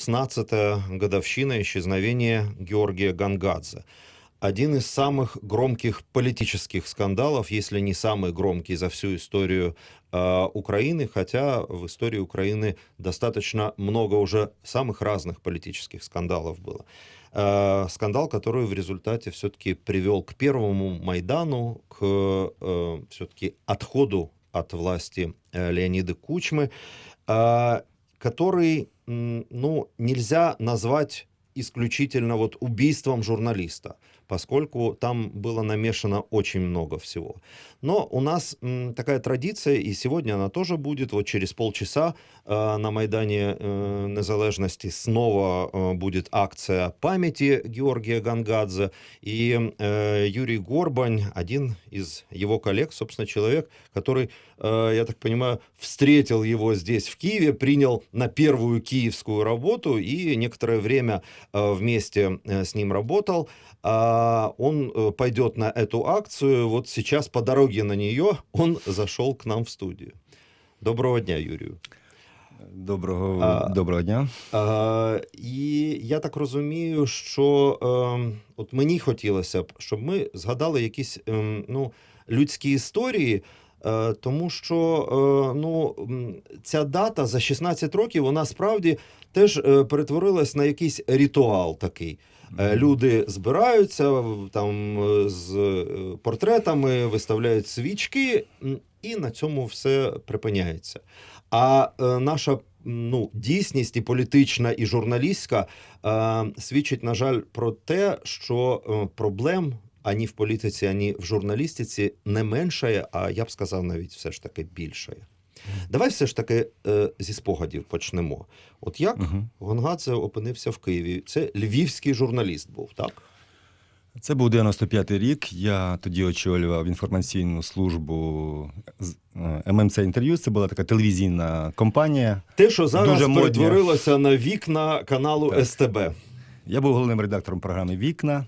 16-я годовщина исчезновения Георгия Гангадзе. Один из самых громких политических скандалов, если не самый громкий за всю историю э, Украины, хотя в истории Украины достаточно много уже самых разных политических скандалов было. Э, скандал, который в результате все-таки привел к первому Майдану, к э, все-таки отходу от власти э, Леонида Кучмы, э, который, ну, нельзя назвать исключительно вот убийством журналиста, поскольку там было намешано очень много всего. Но у нас м, такая традиция, и сегодня она тоже будет. Вот через полчаса э, на Майдане э, Незалежности снова э, будет акция памяти Георгия Гангадзе. И э, Юрий Горбань, один из его коллег, собственно, человек, который, э, я так понимаю, встретил его здесь, в Киеве, принял на первую киевскую работу и некоторое время э, вместе э, с ним работал. А он э, пойдет на эту акцию. Вот сейчас по дороге на нее он зашел к нам в студию. Доброго дня, Юрію. Доброго, А, доброго дня. А, і я так розумію, що ем, от мені хотілося б, щоб ми згадали якісь ем, ну, людські історії, е, тому що е, ну, ця дата за 16 років, вона справді теж е, перетворилась на якийсь ритуал такий. Е, Люди збираються там е, з е, портретами, виставляють свічки, і на цьому все припиняється. А наша ну, дійсність і політична, і журналістська свідчить, на жаль, про те, що проблем ані в політиці, ані в журналістиці не меншає, а я б сказав, навіть все ж таки більшає. Давай все ж таки е, зі спогадів почнемо. От як Мгм. Гонгадзе опинився в Києві? Це львівський журналіст був, так? Це був 95-й рік. Я тоді очолював інформаційну службу з- е, ММЦ інтерв'ю. Це була така телевізійна компанія. Те, що зараз Дуже перетворилося на вікна каналу Так. СТБ. Я був головним редактором програми Вікна.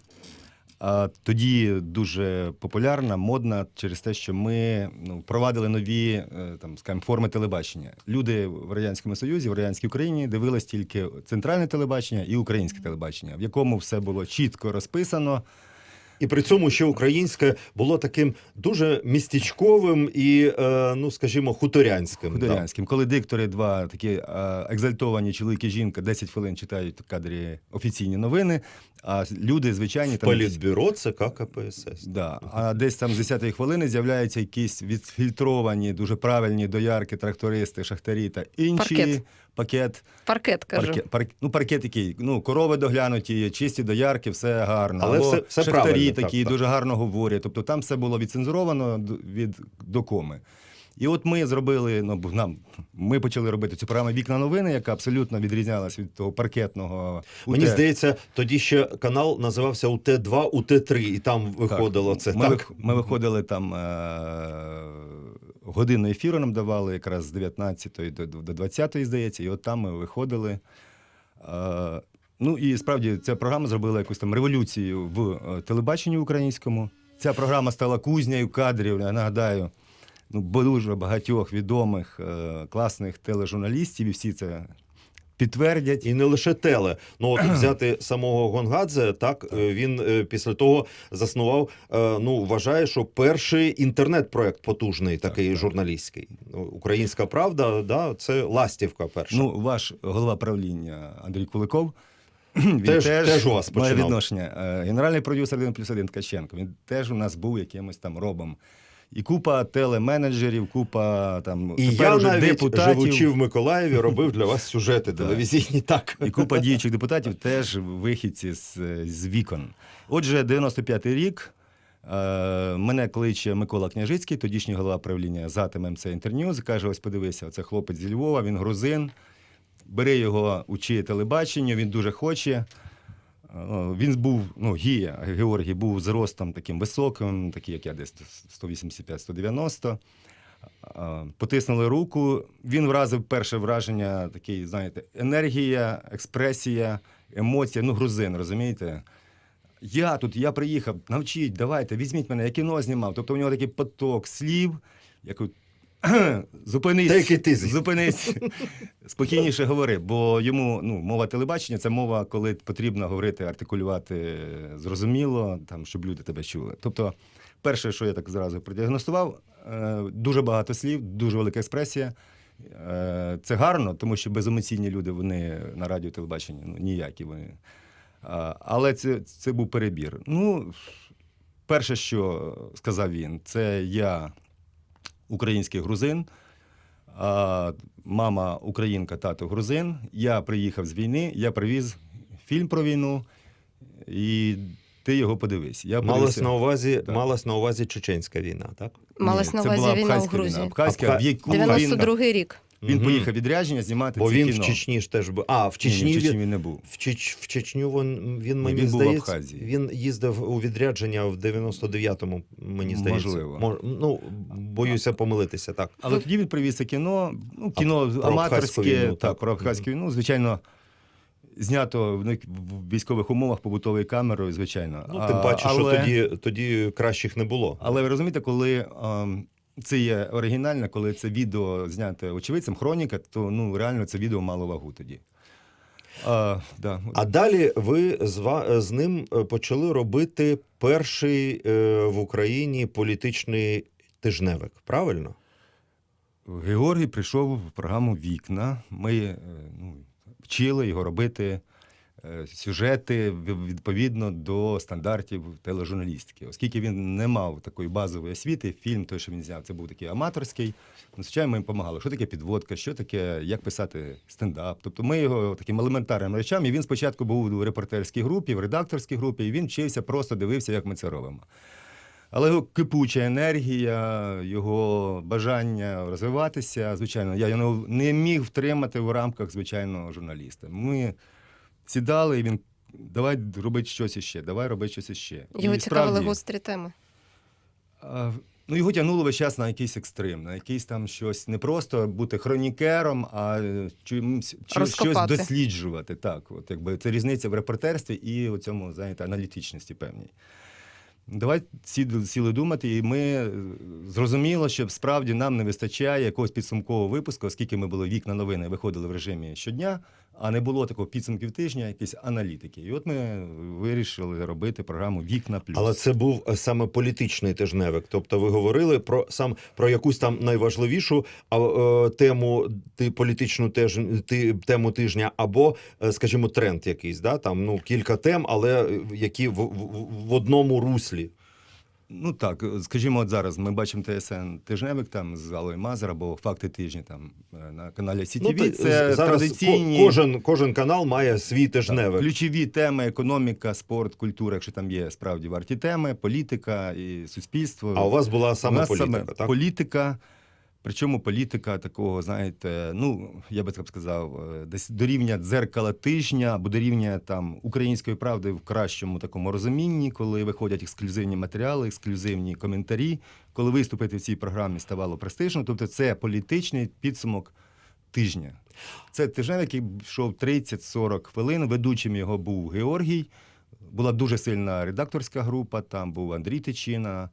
Тоді дуже популярна, модна через те, що ми ну, провадили нові е, там, скажімо, форми телебачення. Люди в Радянському Союзі, в радянській Україні дивились тільки центральне телебачення і українське телебачення, в якому все було чітко розписано. І при цьому ще українське було таким дуже містечковим і, е, ну скажімо, хуторянським. Худорянським. Коли диктори, два такі е, екзальтовані чоловік і жінка 10 хвилин читають в кадрі офіційні новини, а люди звичайні В там. Політбюро ЦК КПСС. Да. А десь там з 10-ї хвилини з'являються якісь відфільтровані, дуже правильні доярки, трактористи, шахтарі та інші. Паркет. Пакет, Паркет кажу. паркет, парк, ну, паркет який, ну, корови доглянуті, чисті доярки, все гарно. Але Або все- все шахтарі правильно, такі так, так. дуже гарно говорять. Тобто там все було відцензуровано від до коми. І от ми зробили, ну, нам, ми почали робити цю програму Вікна новини, яка абсолютно відрізнялась від того паркетного. Мені здається, тоді ще канал називався УТ2, УТ3, і там виходило це Ми, так. ми виходили там е- годину ефіру нам давали якраз з 19 до, до 20, здається, і от там ми виходили. Ну і справді ця програма зробила якусь там революцію в е, телебаченні українському. Ця програма стала кузнею кадрів, я нагадаю. Ну, дуже багатьох відомих е- класних тележурналістів, і всі це підтвердять. І не лише теле. Ну от взяти самого Гонгадзе, так е, він е, після того заснував. е, Ну вважає, що перший інтернет-проект потужний, такий так. журналістський. Ну, Українська правда, да, це ластівка перша. Ну, ваш голова правління Андрій Куликов. Він Теж- теж у вас має відношення. Генеральний продюсер 1 плюс 1 Ткаченко. Він теж у нас був якимось там робом. І купа телеменеджерів, купа там І тепер я вже навіть, депутатів. живучи в Миколаєві, робив для вас сюжети телевізійні. Так. І купа діючих депутатів теж вихідці з, з вікон. Отже, 95-й рік. Е, мене кличе Микола Княжицький, тодішній голова правління ЗАТ ММЦ Інтерньюз. Каже: ось подивися, це хлопець зі Львова, він грузин. Бери його, учи телебаченню, він дуже хоче. Е, Він був, ну, Гія, Георгій був зростом таким високим, такий, як я десь 185-190. Е, Потиснули руку. Він вразив перше враження, такий, знаєте, енергія, експресія, емоція. Ну, грузин, розумієте? Я тут, я приїхав, навчіть, давайте, візьміть мене, я кіно знімав. Тобто у нього такий поток слів, як от Зупинись, зупинись, спокійніше говори, бо йому ну, мова телебачення це мова, коли потрібно говорити, артикулювати е, зрозуміло, там, щоб люди тебе чули. Тобто, перше, що я так зразу продіагностував, е, дуже багато слів, дуже велика експресія. Е, Це гарно, тому що беземоційні люди вони на радіо телебаченні ну, ніякі вони. Але це, це був перебір. Ну, перше, що сказав він, це я український грузин, а мама українка, тато грузин. Я приїхав з війни, я привіз фільм про війну, і ти його подивись. Я Малась подивився- на увазі, Так. малась на увазі чеченська війна, так? Малась Ні, на це увазі була війна в Абхазька Грузії. Абхазька, Абха- в яку 92-й рік. Він Мгм. поїхав відрядження знімати Бо це він кіно. в Чечні ж теж був. А, в Ні, Чечні, ні, в Чечні він, не був. в, Чеч, в Чечню він, він мені він був в здається, Абхазії. він їздив у відрядження в 99-му, мені здається. Можливо. Мож- ну, боюся помилитися, так. Але тоді він привіз це кіно, ну, кіно про Абхазьку аматорське, війну, так, так. про Абхазьку війну, звичайно, знято в в військових умовах побутовою камерою, звичайно. Ну, тим А, паче, але, що тоді, тоді кращих не було. Але ви розумієте, коли ем, це є оригінально, коли це відео зняте очевидцем, хроніка, то ну, реально це відео мало вагу тоді. А, да. А далі ви з, з ним е, почали робити перший е, в Україні політичний тижневик, правильно? Георгій прийшов в програму Вікна. Ми е, ну, вчили його робити сюжети відповідно до стандартів тележурналістики. Оскільки він не мав такої базової освіти, фільм, той, що він зняв, це був такий аматорський. Ну, звичайно, ми їм допомагали. Що таке підводка, що таке, як писати стендап. Тобто ми його таким елементарним речам. І він спочатку був у репортерській групі, в редакторській групі, і він вчився, просто дивився, як ми це робимо. Але його кипуча енергія, його бажання розвиватися, звичайно, я його не міг втримати в рамках звичайного журналіста. Ми сідали, і він давай робити щось іще, давай робити щось іще. Його І цікавили справді, гострі теми. а, Ну, його тягнуло весь час на якийсь екстрим, на якийсь там щось не просто бути хронікером, а е, чимсь, чи- щось досліджувати. Так, от якби це різниця в репортерстві і у цьому знаєте, аналітичності певній. Давай сіли, сіли думати, і ми е, зрозуміло, що справді нам не вистачає якогось підсумкового випуску, оскільки ми були вікна новини, виходили в режимі щодня, а не було такого підсумків тижня, якісь аналітики. І от ми вирішили робити програму Вікна Плюс. Але це був е, саме політичний тижневик. Тобто, ви говорили про сам про якусь там найважливішу а, е, тему ти політичну теж ти тему тижня, або, е, скажімо, тренд якийсь. Да? Там ну кілька тем, але е, які в, в, в одному руслі. Ну так, скажімо, от зараз ми бачимо ТСН тижневик там з Алою Мазер або факти тижні там е, на каналі СІТІВІ. Ну, це зараз традиційні ко- кожен, кожен канал має свій так, тижневик. ключові теми: економіка, спорт, культура, якщо там є справді варті теми, політика і суспільство. А у вас була У саме нас політика, саме так? політика. Причому політика такого, знаєте, ну я би так сказав, е, десь до рівня дзеркала тижня або до рівня там української правди в кращому такому розумінні, коли виходять ексклюзивні матеріали, ексклюзивні коментарі, коли виступити в цій програмі ставало престижно. Тобто, це політичний підсумок тижня. Це тижневик, який йшов 30-40 хвилин. Ведучим його був Георгій. Була дуже сильна редакторська група. Там був Андрій Тичина,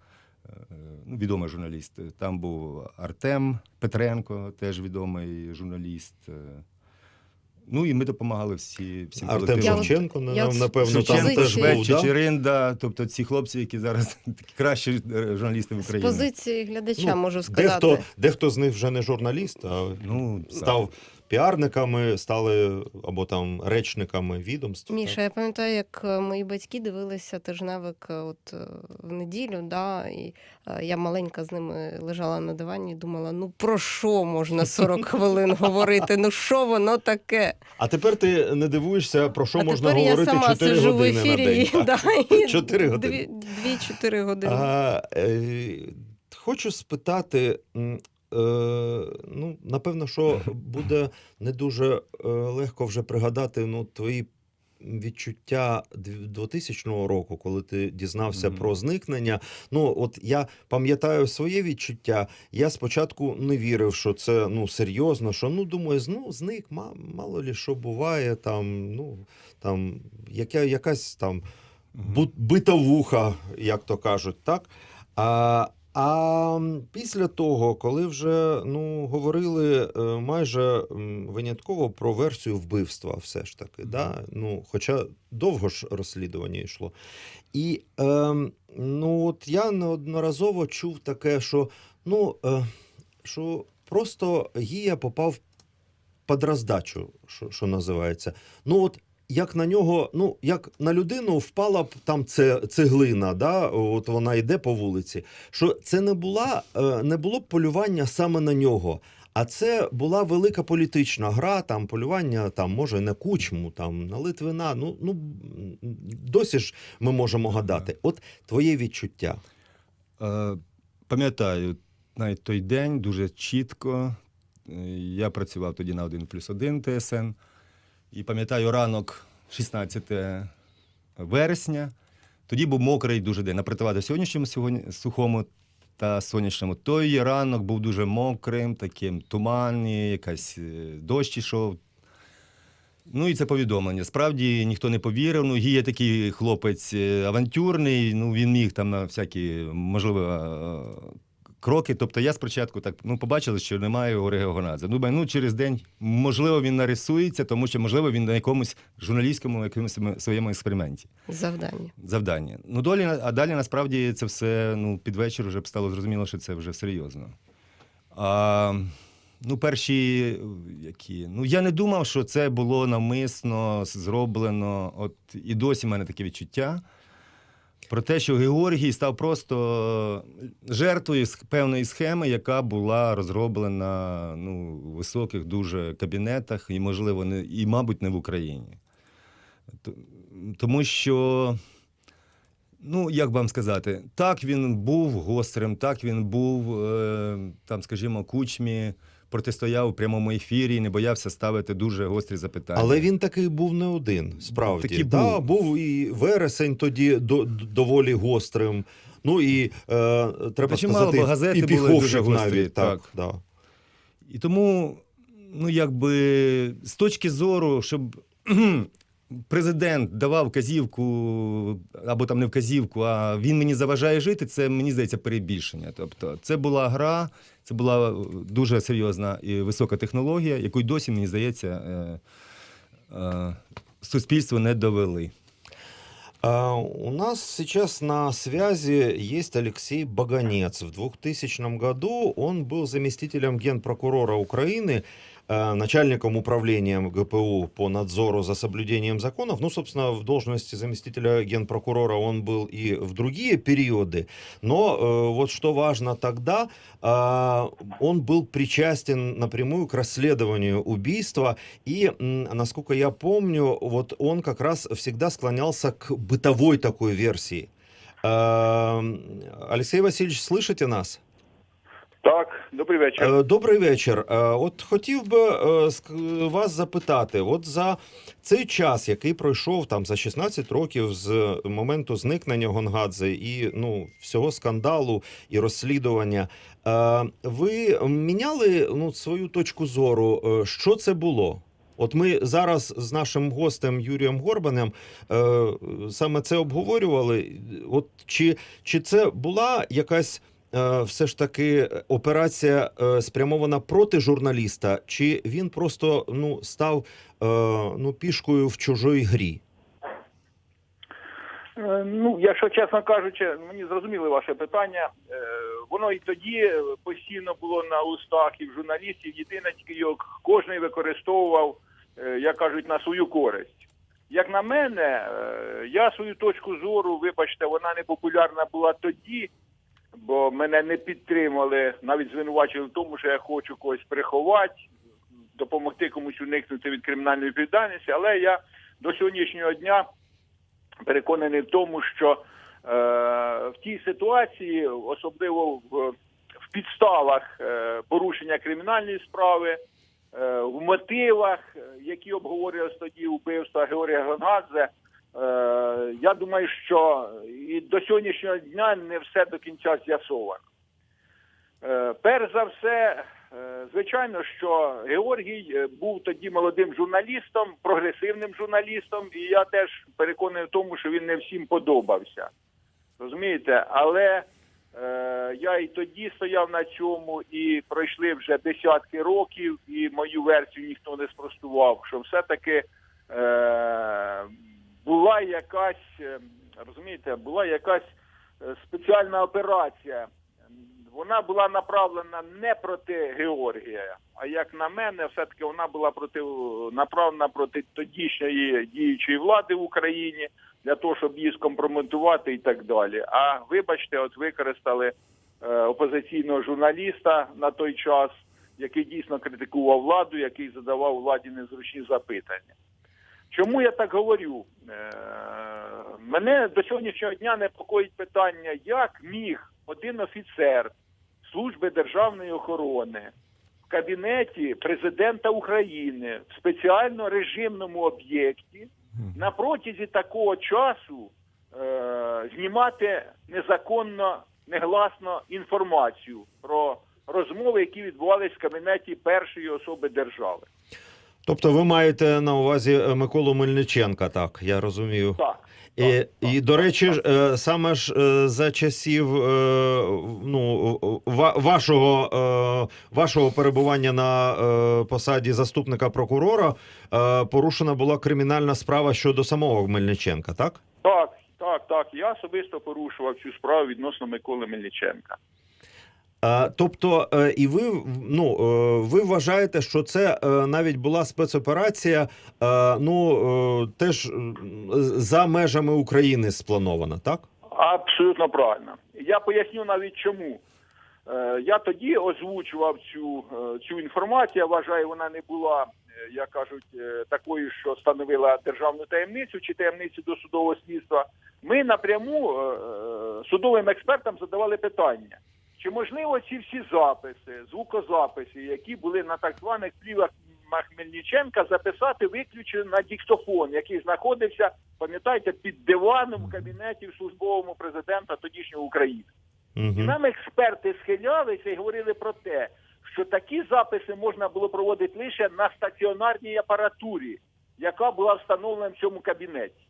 відомий журналіст. Там був Артем Петренко, теж відомий журналіст. Ну і ми допомагали всі всім Артем. Я- Шевченко, я напевно, там Шевченко, теж був. Да? Чечеринда, тобто ці хлопці, які зараз такі кращі е, журналісти в З Україні. позиції глядача Ну, можу сказати. Дехто, дехто з них вже не журналіст, а Ну, так. Піарниками, стали або там речниками відомств. Міша, я пам'ятаю, як е, мої батьки дивилися тижневик е, от е, в неділю, да, і я маленька з ними лежала на дивані і думала: ну про що можна 40 хвилин говорити? Ну що воно таке? А тепер ти не дивуєшся, про що а можна тепер я говорити сама 4 сижу в години на день. і, так? да, і Чотири години. Дві- Дві-чотири години. А, е, хочу спитати. Е, ну, напевно, що буде не дуже е, легко вже пригадати ну, твої відчуття 2000 року, коли ти дізнався Мгм. про зникнення. Ну, от я пам'ятаю своє відчуття. Я спочатку не вірив, що це ну, серйозно, що ну, думаю, ну, зник, ма- мало лі що буває, там, ну, там, яка, якась там битовуха, як то кажуть, так? А, А після того, коли вже ну, говорили е, майже винятково про версію вбивства, все ж таки, да? ну, хоча довго ж розслідування йшло. І ем, ну, от я неодноразово чув таке, що, ну, е, що просто Гія попав під роздачу, що, що називається. Ну, от як на нього, ну як на людину впала б там це цеглина, да, от вона йде по вулиці. Що це не була е, не було б полювання саме на нього. А це була велика політична гра, там полювання, там може на кучму, там на Литвина. Ну ну досі ж ми можемо гадати. От твоє відчуття. Е, Пам'ятаю навіть той день дуже чітко. Е, Я працював тоді на 1 плюс 1 ТСН. І пам'ятаю ранок 16 вересня. Тоді був мокрий дуже день. На противаду сьогоднішньому сьогодні, сухому та сонячному. Той ранок був дуже мокрим, таким туманний, якась е, дощ ішов. Ну і це повідомлення. Справді ніхто не повірив. Ну, Гія такий хлопець е, авантюрний, ну він міг там на всякі, можливо, е, кроки. Тобто я спочатку так ну, побачили, що немає Орега Гонадзе. Ну, думаю, ну, через день, можливо, він нарисується, тому що, можливо, він на якомусь журналістському якомусь своєму експерименті. Завдання. Завдання. Ну, долі, а далі насправді це все ну, під вечір вже стало зрозуміло, що це вже серйозно. А, ну, перші які. Ну, я не думав, що це було навмисно зроблено. От і досі в мене таке відчуття. Про те, що Георгій став просто жертвою з певної схеми, яка була розроблена ну, у високих дуже кабінетах, і, можливо, не, і, мабуть, не в Україні. Тому що, ну, як вам сказати, так він був гострим, так він був, е, там, скажімо, кучмі, протистояв у прямому ефірі, і не боявся ставити дуже гострі запитання. Але він такий був не один, справді. Такий да, був. був і вересень тоді до, доволі гострим. Ну і е, треба Та сказати, бо газети і були дуже гострі, навіть. Так, так. Да. І тому, ну якби з точки зору, щоб президент давав вказівку, або там не вказівку, а він мені заважає жити, це мені здається перебільшення. Тобто, це була гра, це була дуже серйозна і висока технологія, яку й досі, мені здається, е, е, суспільство не довели. А, у нас сейчас на связи есть Алексей Баганец. В 2000 году он был заместителем генпрокурора Украины, э, начальником управления ГПУ по надзору за соблюдением законов. Ну, собственно, в должности заместителя генпрокурора он был и в другие периоды. Но э, вот что важно тогда, а, он был причастен напрямую к расследованию убийства. И, насколько я помню, вот он как раз всегда склонялся к бытовой такой версии. Эм, Алексей Васильевич, слышите нас? Так, добрий вечір. Е, Добрий вечір. Е, От хотів би е, вас запитати: от за цей час, який пройшов там за 16 років з моменту зникнення Гонгадзе і ну всього скандалу і розслідування, ви міняли ну свою точку зору? Що це було? От ми зараз з нашим гостем Юрієм Горбанем е, саме це обговорювали. От чи, чи це була якась все ж таки операція е, спрямована проти журналіста, чи він просто ну став е, ну пішкою в чужій грі? Е, Ну, якщо чесно кажучи, мені зрозуміли ваше питання. Е, Воно і тоді постійно було на устах і в журналістів. Єдине тільки його кожен використовував, е, як кажуть, на свою користь. Як на мене, е, я свою точку зору, вибачте, вона не популярна була тоді, бо мене не підтримали, навіть звинувачили в тому, що я хочу когось приховати, допомогти комусь уникнути від кримінальної відповідальності. Але я до сьогоднішнього дня переконаний в тому, що е, в тій ситуації, особливо в, в підставах е, порушення кримінальної справи, е, в мотивах, е, які обговорювалися тоді вбивства Георгія Гонгадзе, я думаю, що і до сьогоднішнього дня не все до кінця з'ясовано. Е, Перш за все, е, звичайно, що Георгій е, був тоді молодим журналістом, прогресивним журналістом, і я теж переконаний в тому, що він не всім подобався. Розумієте? Але Е, я і тоді стояв на цьому, і пройшли вже десятки років, і мою версію ніхто не спростував, що все-таки е, була якась, е, розумієте, була якась е, спеціальна операція. Вона була направлена не проти Георгія, а як на мене, все-таки вона була проти направлена проти тодішньої діючої влади в Україні для того, щоб її скомпрометувати і так далі. А вибачте, от використали е, опозиційного журналіста на той час, який дійсно критикував владу, який задавав владі незручні запитання. Чому я так говорю? Е, мене до сьогоднішнього дня непокоїть питання, як міг один офіцер служби державної охорони в кабінеті президента України в спеціально режимному об'єкті на протязі такого часу е, знімати незаконно, негласно інформацію про розмови, які відбувалися в кабінеті першої особи держави. Тобто ви маєте на увазі е, Миколу Мельниченка, так, я розумію. Так. І, так, і до речі, ж, е, саме ж е, за часів ну, ва- вашого, вашого перебування на посаді заступника прокурора порушена була кримінальна справа щодо самого Мельниченка, так? Так, так, так. Я особисто порушував цю справу відносно Миколи Мельниченка. Тобто, е, і ви ну е, ви вважаєте, що це е, навіть була спецоперація, ну теж за межами України спланована, так? Абсолютно правильно. Я поясню навіть чому. Я тоді озвучував цю, цю інформацію. Вважаю, вона не була, як кажуть, такою, що становила державну таємницю чи таємницю досудового слідства. Ми напряму судовим експертам задавали питання. Чи можливо ці всі записи, звукозаписи, які були на так званих плівах Мельниченка, записати виключно на диктофон, який знаходився, пам'ятаєте, під диваном в кабінеті в службовому президента тодішнього України. І Угу. нам експерти схилялися і говорили про те, що такі записи можна було проводити лише на стаціонарній апаратурі, яка була встановлена в цьому кабінеті.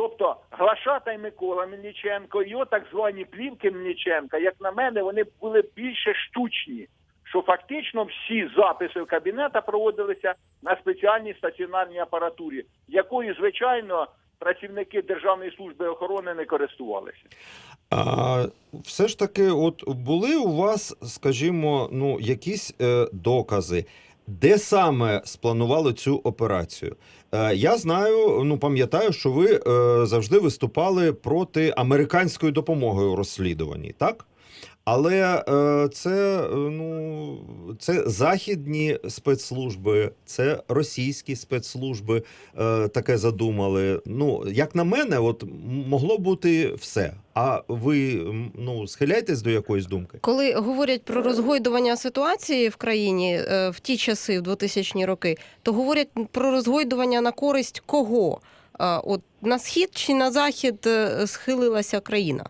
Тобто Глашата і Микола Мельниченко, його так звані плівки Мельниченка, як на мене, вони були більше штучні. Що фактично всі записи в кабінета проводилися на спеціальній стаціонарній апаратурі, якою, звичайно, працівники Державної служби охорони не користувалися. А все ж таки, от були у вас, скажімо, ну якісь е, докази, де саме спланували цю операцію? Е, я знаю, ну пам'ятаю, що ви е, завжди виступали проти американської допомоги у розслідуванні, так? Але е, це, е, ну, це західні спецслужби, це російські спецслужби е, таке задумали. Ну, як на мене, от могло бути все. А ви ну, схиляєтесь до якоїсь думки? Коли говорять про розгойдування ситуації в країні в ті часи, в 2000-ні роки, то говорять про розгойдування на користь кого? От на схід чи на захід схилилася країна?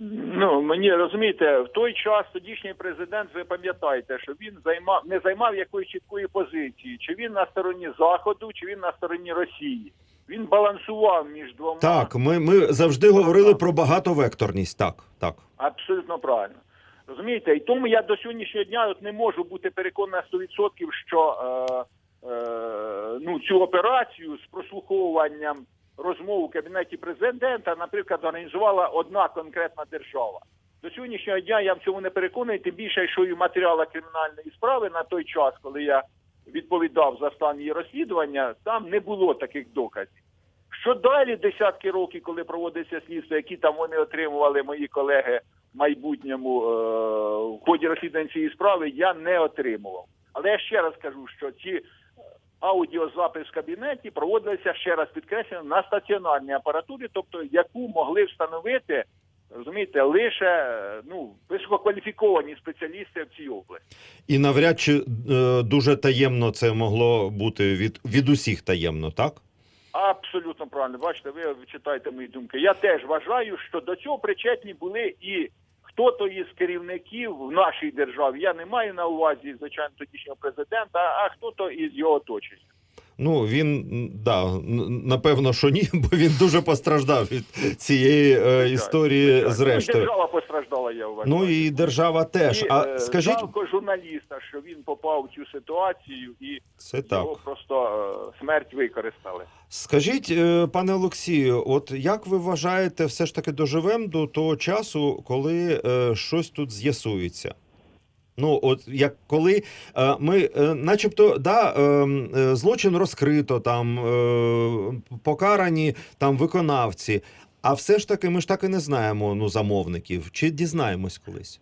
Ну мені розумієте, в той час тодішній президент, ви пам'ятаєте, що він займав не займав якоїсь чіткої позиції, чи він на стороні заходу, чи він на стороні Росії. Він балансував між двома. Так, ми, ми завжди говорили про багатовекторність. Так, так. Абсолютно правильно. Розумієте, і тому я до сьогоднішнього дня от не можу бути переконаний на 100%, що е, е, ну, цю операцію з прослуховуванням розмов у кабінеті президента, наприклад, організувала одна конкретна держава. До сьогоднішнього дня я в цьому не переконаний, тим більше, що і в матеріалах кримінальної справи на той час, коли я відповідав за стан її розслідування, там не було таких доказів. Що далі десятки років, коли проводиться слідство, які там вони отримували мої колеги в майбутньому е, в ході розслідування цієї справи, я не отримував. Але я ще раз кажу, що ці аудіозапис в кабінеті проводилися ще раз підкреслено на стаціонарній апаратурі, тобто яку могли встановити. Розумієте, лише е, ну висококваліфіковані спеціалісти в цій області. І навряд чи е, дуже таємно це могло бути від, від усіх таємно, так? Абсолютно правильно. Бачите, ви читаєте мої думки. Я теж вважаю, що до цього причетні були і хто-то із керівників в нашій державі. Я не маю на увазі, звичайно, тодішнього президента, а хто-то із його оточення. Ну, він, да, напевно, що ні, бо він дуже постраждав від цієї е, історії Звичайно. Ну, зрештою. Держава постраждала, я вважаю. Ну і держава теж. І, А е, скажіть, жалко журналіста, що він попав в цю ситуацію і це так. його просто е, смерть використали. Скажіть, е, пане Олексію, от як ви вважаєте, все ж таки доживемо до того часу, коли е, щось тут з'ясується? Ну, от як коли е, ми, е, начебто, да, е, е, злочин розкрито, там е, покарані там виконавці, а все ж таки ми ж так і не знаємо ну, замовників. Чи дізнаємось колись?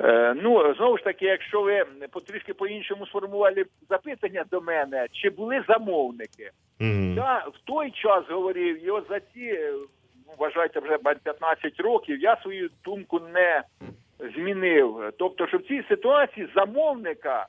Е, ну знову ж таки, якщо ви потрішки по-іншому сформували запитання до мене, чи були замовники? Мгм. Я в той час говорив, і от за ці ну, вважайте вже 15 років, я свою думку не змінив. Тобто, що в цій ситуації замовника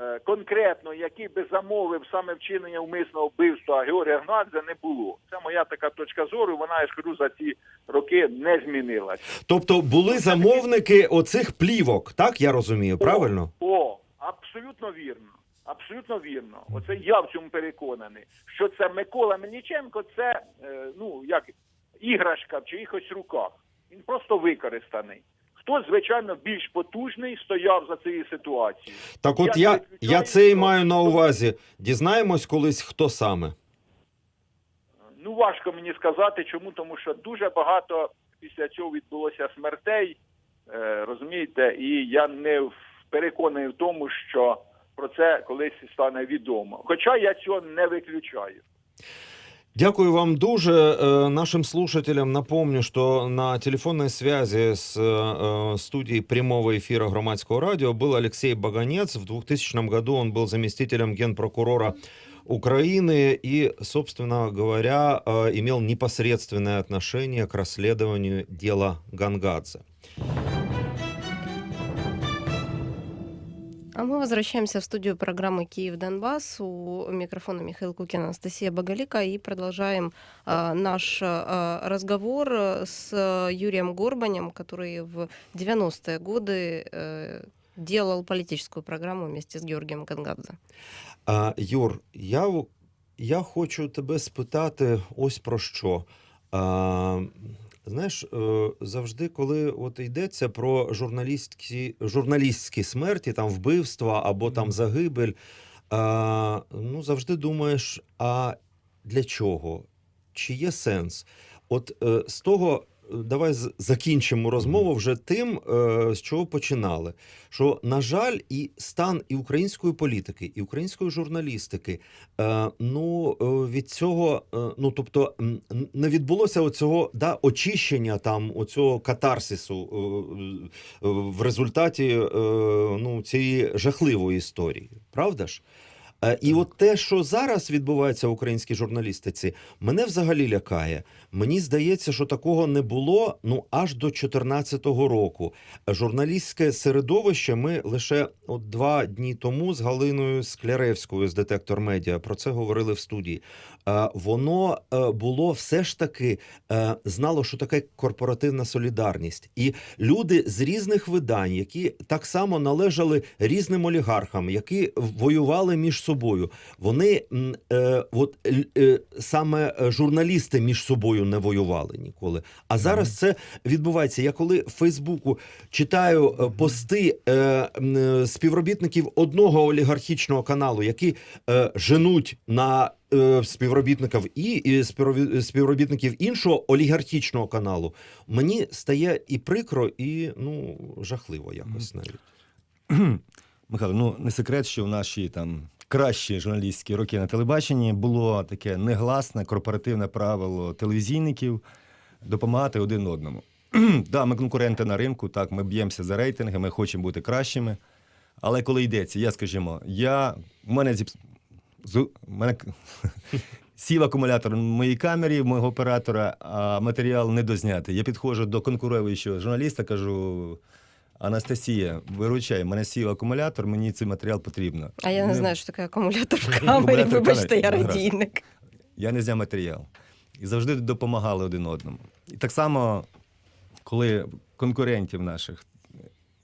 е, конкретно, який би замовив саме вчинення умисного вбивства Георгія Гнадзе, не було. Це моя така точка зору. Вона я скажу за ці роки не змінилась. Тобто були замовники оцих плівок, так я розумію, правильно? О, абсолютно вірно. Абсолютно вірно. Оце я в цьому переконаний. Що це Микола Мельниченко, це е, ну як іграшка в чиїхось руках. Він просто використаний. Хтось, звичайно, більш потужний стояв за цією ситуацією. Так от Я я, я це і маю на увазі. Дізнаємось колись, хто саме. Ну важко мені сказати, чому, тому що дуже багато після цього відбулося смертей, е, розумієте, і я не переконаний в тому, що про це колись стане відомо. Хоча я цього не виключаю. Дякую вам дуже. Э, Нашим слушателям напомню, что на телефонной связи с э, студией прямого эфира громадского радио был Алексей Баганец. В 2000 году он был заместителем генпрокурора Украины и, собственно говоря, э, имел непосредственное отношение к расследованию дела Гангадзе. мы возвращаемся в студию программы «Киев-Донбасс». У микрофона Михаил Кукин, Анастасия Боголика. И продолжаем а, наш а, разговор с Юрием Горбанем, который в 90-е годы э, делал политическую программу вместе с Георгием Гангадзе. А, Юр, я, в- я хочу тебе спитати ось про що. А, знаєш, е, завжди, коли от йдеться про журналістські, журналістські смерті, там вбивства або там загибель, а, ну завжди думаєш, а для чого? Чи є сенс? От е, з того. Давай закінчимо розмову вже тим, е, з чого починали що на жаль, і стан і української політики, і української журналістики, е, ну е, від цього, ну тобто, не відбулося оцього да очищення там оцього катарсису в результаті ну цієї жахливої історії, правда ж? Е, І от те, що зараз відбувається в українській журналістиці, мене взагалі лякає. Мені здається, що такого не було ну аж до 2014 року. Журналістське середовище ми лише от два дні тому з Галиною Скляревською з детектор медіа про це говорили в студії. Е, Воно е, було все ж таки знало, що таке корпоративна солідарність, і люди з різних видань, які так само належали різним олігархам, які воювали між собою. Вони е, от е, саме е, журналісти між собою не воювали ніколи. А зараз це відбувається. Я коли в Фейсбуку читаю е, пости е, е, співробітників одного олігархічного каналу, які е, женуть на е, співробітників і, і співробітників іншого олігархічного каналу, мені стає і прикро, і ну жахливо якось навіть. Михайло, ну не секрет, що в наші там кращі журналістські роки на телебаченні було таке негласне корпоративне правило телевізійників допомагати один одному. да, ми конкуренти на ринку, так, ми б'ємося за рейтинги, ми хочемо бути кращими. Але коли йдеться, я скажімо, я в мене зіпс... з... в мене сів акумулятор в моїй камері, в мого оператора, а матеріал не дознятий. Я підходжу до конкуруючого журналіста, кажу. Анастасія, виручай, мене сів акумулятор, мені цей матеріал потрібно. А я не Не- знаю, що таке акумулятор в камері. Вибачте, я радійник. Я не зняв матеріал. І завжди допомагали один одному. І так само, коли конкурентів наших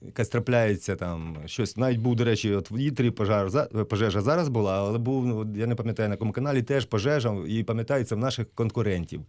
якась трапляється там щось. Навіть був, до речі, от в Ітрі пожар, пожежа зараз була, але був, ну, я не пам'ятаю на якому каналі, теж пожежа, і пам'ятається в наших конкурентів.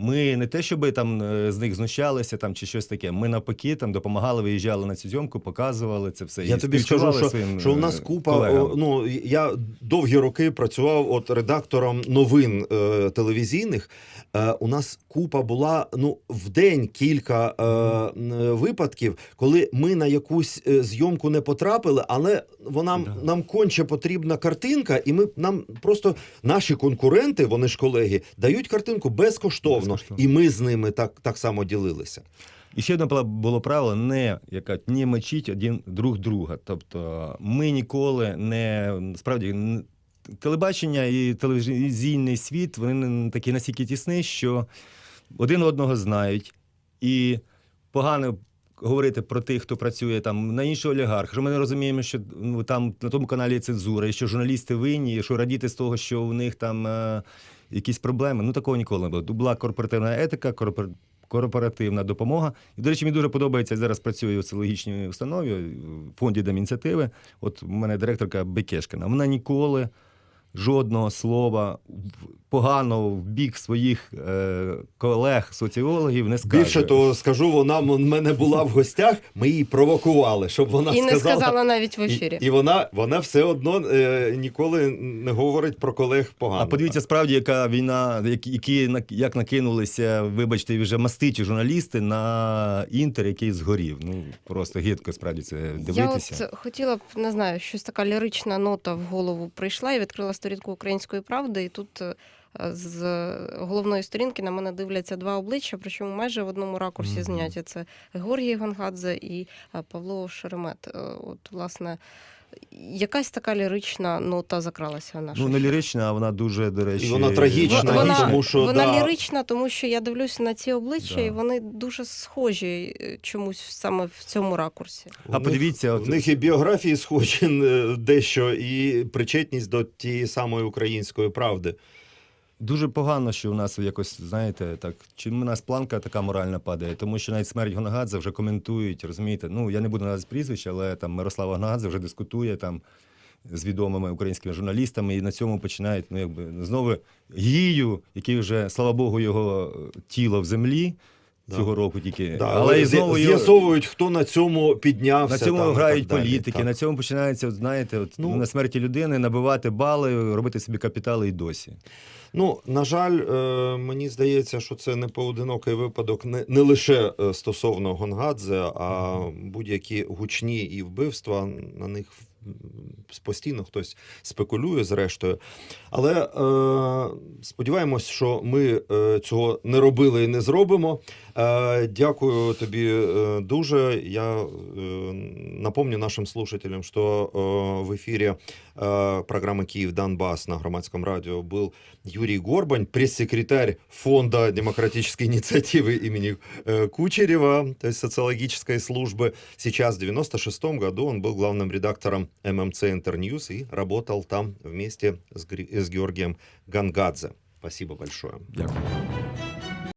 Ми не те, щоб там е, з них знущалися там, чи щось таке. Ми навпаки там допомагали, виїжджали на цю зйомку, показували це все. Я і тобі скажу, що, своїм, що у е, нас купа. колегам. о, Ну я довгі роки працював от редактором новин е, телевізійних. Е, у нас купа була ну в день кілька е, випадків, коли ми на якусь е, зйомку не потрапили, але вона Да. нам конче потрібна картинка, і ми нам просто наші конкуренти, вони ж колеги, дають картинку безкоштовно, Безкоштовно. і ми з ними так, так само ділилися. І ще одне було- правило не яка не мочіть один друг друга. Тобто ми ніколи не справді телебачення і телевізійний світ вони такі настільки тісні, що один одного знають і погано. Говорити про тих, хто працює там на іншого олігарха, що ми не розуміємо, що ну там на тому каналі є цензура, і що журналісти винні, і що радіти з того, що у них там е, якісь проблеми. Ну такого ніколи не було. Була корпоративна етика, корпор- корпоративна допомога. І, до речі, мені дуже подобається я зараз працюю у соціологічній установі в фонді Демініціативи. От у мене директорка Бекешкина. Вона ніколи жодного слова поганого в бік своїх е, колег, соціологів не скаже. Більше того, скажу, вона в мене була в гостях. Ми її провокували, щоб вона І не сказала. сказала навіть в ефірі. І, і вона, вона все одно е, ніколи не говорить про колег погано. А подивіться справді, яка війна, які, як накинулися, вибачте, вже мастичі журналісти на інтер, який згорів. Ну просто гидко справді це дивитися. Я от хотіла б, не знаю, щось така лірична нота в голову прийшла і відкрила сторінку української правди, і тут. е, З головної сторінки на мене дивляться два обличчя, причому майже в одному ракурсі зняті. Це Георгій Гонгадзе і е, Павло Шеремет. Е, От, власне, якась така лірична нота закралася в нашу. Ну не лірична, а вона дуже, до речі, І вона трагічна, Вона- тому що вона да, лірична, тому що я дивлюся на ці обличчя, Да. і вони дуже схожі е, чомусь саме в цьому ракурсі. у А них- подивіться, от- в них і біографії схожі е, дещо, і причетність до тієї самої української правди. Дуже погано, що у нас якось, знаєте, так, чим у нас планка така моральна падає, тому що навіть смерть Гонагадзе вже коментують, розумієте? Ну, я не буду назвати прізвище, але там Мирослава Гонагадзе вже дискутує там з відомими українськими журналістами, і на цьому починають, ну, якби, знову гію, який вже, слава Богу, його тіло в землі. Цього року тільки. Да, але і з'я- знову його... з'ясовують, хто на цьому піднявся. На цьому там, грають так політики, Так. на цьому починається, от, знаєте, от, Ну, на смерті людини набивати бали, робити собі капітали і досі. Ну, на жаль, е, мені здається, що це не поодинокий випадок не, не лише е, стосовно Гонгадзе, а будь-які гучні і вбивства на них постійно хтось спекулює, зрештою. Але е, сподіваємось, що ми е, цього не робили і не зробимо. Е, дякую тобі е, дуже. Я е, напомню нашим слушателям, что э, в эфире э, программы «Киев Донбасс» на громадском радио был Юрий Горбань, пресс-секретарь Фонда демократической инициативы имени э, Кучерева, то есть социологической службы. Сейчас, в 96 году, он был главным редактором ММЦ Интерньюз и работал там вместе с, Гри- с Георгием Гангадзе. Спасибо большое. Дякую.